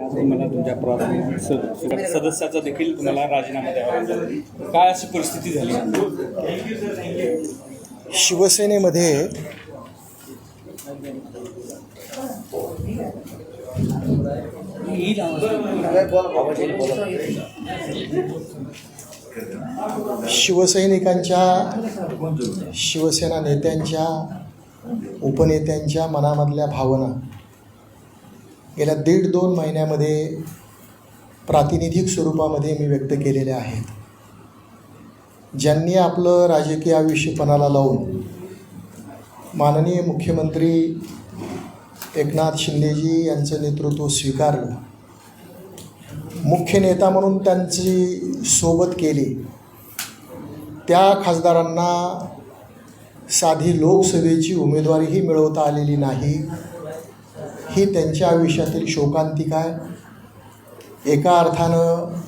तुम्हाला तुमच्या प्राथमिक सदस्याचा देखील तुम्हाला राजीनामा द्यावा लागला. काय अशी परिस्थिती झाली? शिवसेनेमध्ये शिवसैनिकांच्या शिवसेना नेत्यांच्या उपनेत्यांच्या मनामधल्या भावना गेल्या दीड दोन महिन्यामध्ये प्रातिनिधिक स्वरूपामध्ये मी व्यक्त केलेल्या आहेत. ज्यांनी आपलं राजकीय आयुष्यपणाला लावून माननीय मुख्यमंत्री एकनाथ शिंदेजी यांचं नेतृत्व स्वीकारलं मुख्य नेता म्हणून त्यांची सोबत केली त्या खासदारांना साधी लोकसभेची उमेदवारीही मिळवता आलेली नाही. ही त्यांच्या आयुष्यातील शोकांतिका आहे. एका अर्थानं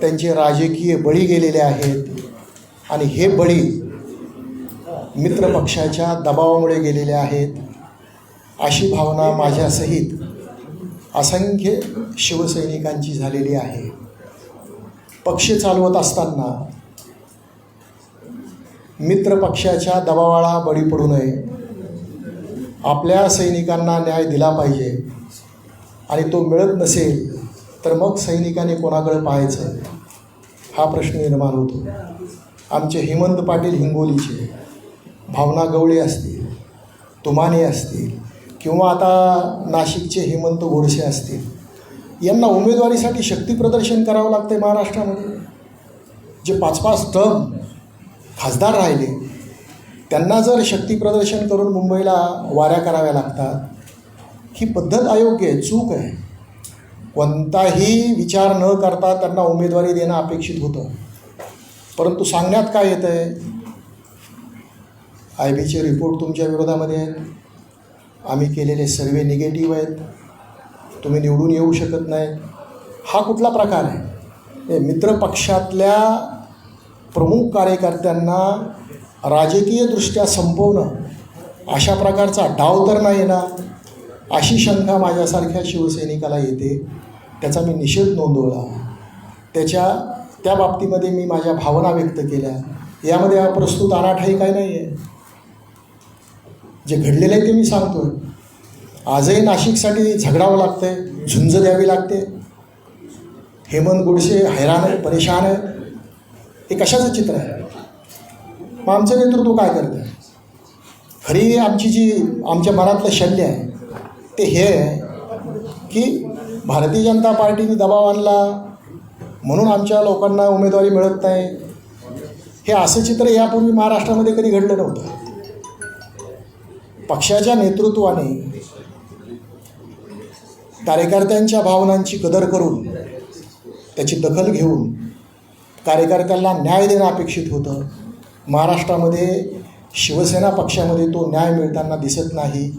त्यांचे राजकीय बळी गेलेले आहेत आणि हे बळी मित्रपक्षाच्या दबावामुळे गेलेले आहेत अशी भावना माझ्यासहित असंख्य शिवसैनिकांची झालेली आहे. पक्ष चालवत असताना मित्रपक्षाच्या दबावाला बळी पडू नये. आपल्या सैनिकांना न्याय दिला पाहिजे आणि तो मिळत नसेल तर मग सैनिकाने कोणाकडे पाहायचं? हा प्रश्न निर्माण होतो. आमचे हेमंत पाटील हिंगोलीचे. भावना गवळे असतील तुमाने असतील किंवा आता नाशिकचे हेमंत गोडसे असतील यांना उमेदवारीसाठी शक्तीप्रदर्शन करावं लागतं महाराष्ट्रामध्ये. जे पाच पाच टर्म खासदार राहिले त्यांना जर शक्तीप्रदर्शन करून मुंबईला वाऱ्या कराव्या लागतात ही पद्धत अयोग्य आहे चूक आहे. कोणताही विचार न करता त्यांना उमेदवारी देणं अपेक्षित होतं. परंतु सांगण्यात काय येतं आहे आय बीचे रिपोर्ट तुमच्या विरोधामध्ये आहेत. आम्ही केलेले सर्वे निगेटिव्ह आहेत. तुम्ही निवडून येऊ शकत नाही. हा कुठला प्रकार आहे? हे मित्रपक्षातल्या प्रमुख कार्यकर्त्यांना राजकीयदृष्ट्या संपवणं अशा प्रकारचा डाव तर नाही ना. अशी शंका माझ्यासारख्या शिवसैनिकाला येते. त्याचा मी निषेध नोंदवला. त्याच्या त्या बाबतीमध्ये मी माझ्या भावना व्यक्त केल्या. यामध्ये हा प्रस्तुत अनाठाई काय नाही आहे जे घडलेलं आहे ते मी सांगतो आहे आजही नाशिकसाठी झगडावं लागतंय झुंज द्यावी लागते. हेमंत गोडसे हैराण आहे परेशान आहे हे कशाचं चित्र आहे? मग आमचं नेतृत्व काय करतं खरी आमची जी आमच्या मनातलं शल्य आहे ते हे आहे की भारतीय जनता पार्टीने दबाव आणला म्हणून आमच्या लोकांना उमेदवारी मिळत नाही. हे असं चित्र यापूर्वी महाराष्ट्रामध्ये कधी घडलं नव्हतं. पक्षाच्या नेतृत्वाने कार्यकर्त्यांच्या भावनांची कदर करून त्याची दखल घेऊन कार्यकर्त्यांना न्याय देणं अपेक्षित होतं. महाराष्ट्रामध्ये शिवसेना पक्षामध्ये तो न्याय मिळताना दिसत नाही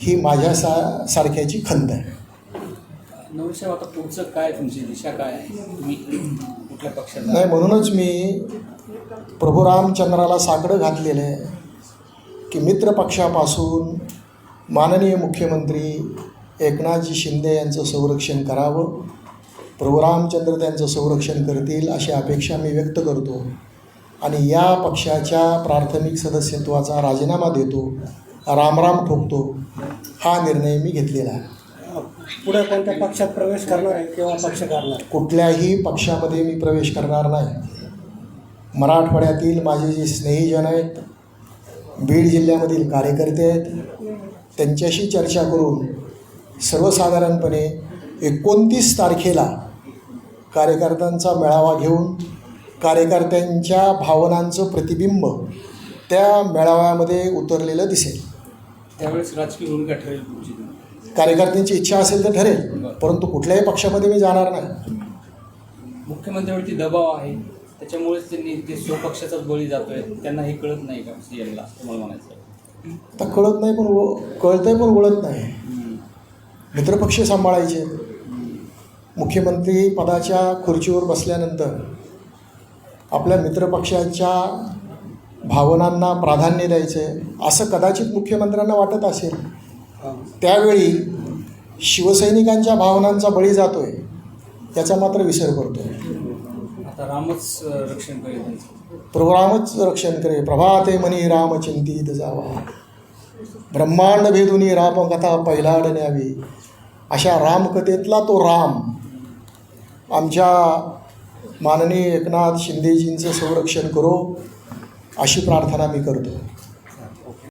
ही माझ्या सा सारख्याची खंत आहे. नवसाहेब आता पुढचं काय तुमची दिशा काय आहे? तुम्ही कुठल्या पक्षात नाही म्हणूनच मी प्रभू रामचंद्राला साकडं घातलेलं आहे की मित्रपक्षापासून माननीय मुख्यमंत्री एकनाथजी शिंदे यांचं संरक्षण करावं प्रभू रामचंद्र त्यांचं संरक्षण करतील अशी अपेक्षा मी व्यक्त करतो. आणि या पक्षाच्या प्राथमिक सदस्यत्वाचा राजीनामा देतो रामराम ठोकतो हा निर्णय मी घेतलेला आहे. पुढे कोणत्या पक्षात प्रवेश करणार आहे किंवा पक्ष करणार कुठल्याही पक्षामध्ये मी प्रवेश करणार नाही. मराठवाड्यातील माझे जे स्नेहीजन आहेत बीड जिल्ह्यामधील कार्यकर्ते आहेत त्यांच्याशी चर्चा करून सर्वसाधारणपणे एकोणतीस तारखेला कार्यकर्त्यांचा मेळावा घेऊन कार्यकर्त्यांच्या भावनांचं प्रतिबिंब त्या मेळाव्यामध्ये उतरलेलं दिसेल. त्यावेळेस राजकीय भूमिका ठरेल तुमची? कार्यकर्त्यांची इच्छा असेल तर ठरेल परंतु कुठल्याही पक्षामध्ये मी जाणार नाही. मुख्यमंत्र्यावरती दबाव आहे. त्याच्यामुळेच त्यांनी ते स्वपक्षाचाच बळी जातोय त्यांना हे कळत नाही का सीएमला तुम्हाला म्हणायचं आता कळत नाही पण व कळतंय पण वळत नाही. मित्रपक्ष सांभाळायचे. मुख्यमंत्री पदाच्या खुर्चीवर बसल्यानंतर आपल्या मित्रपक्षाच्या भावनांना प्राधान्य द्यायचं. आहे असं कदाचित मुख्यमंत्र्यांना वाटत असेल. त्यावेळी शिवसैनिकांच्या भावनांचा बळी जातोय याचा मात्र विसर करतोय आता रामच रक्षण करेल त्यांचं. प्रभुरामच रक्षण करे प्रभाते मनी राम चिंतित जावा. ब्रह्मांड भेदुनी राम कथा पहिलाड न्यावी अशा रामकथेतला तो राम आमच्या माननीय एकनाथ शिंदेजींचं संरक्षण करो अशी प्रार्थना मी करतो.